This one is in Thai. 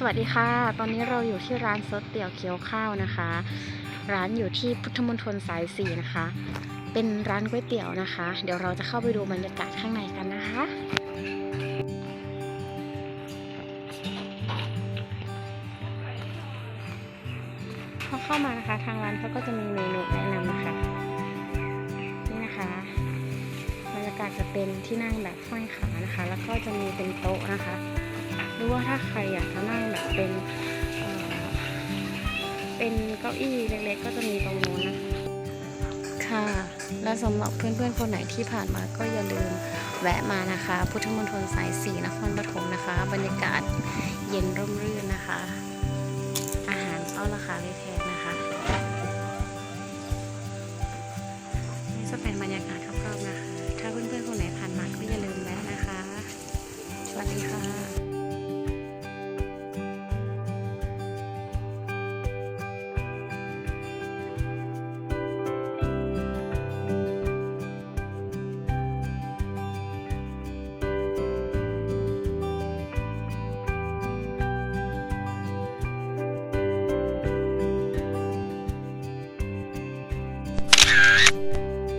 สวัสดีค่ะ ตอนนี้เราอยู่ที่ร้านซดเตี๋ยวเกี๊ยวข้าวนะคะ ร้านอยู่ที่พุทธมณฑลสายสี่นะคะ เป็นร้านก๋วยเตี๋ยวนะคะ เดี๋ยวเราจะเข้าไปดูบรรยากาศข้างในกันนะคะพอเข้ามานะคะ ทางร้านเขาก็จะมีเมนูแนะนำนะคะ นี่นะคะ บรรยากาศจะเป็นที่นั่งแบบห้อยขานะคะ แล้วก็จะมีเป็นโต๊ะนะคะ รือว่าถ้าใครอยากจะนั่งแบบเป็นเเป็นเก้าอี้เล็กๆก็จะมีตรงโน้นนะค่ะ และสำหรับเพื่อนๆคนไหนที่ผ่านมาก็อย่าลืมแวะมานะคะ พุทธมณฑลสายสีนครปฐมนะคะ บรรยากาศเย็นร่มรื่นนะคะ อาหารก็ราคาไม่แพงนะ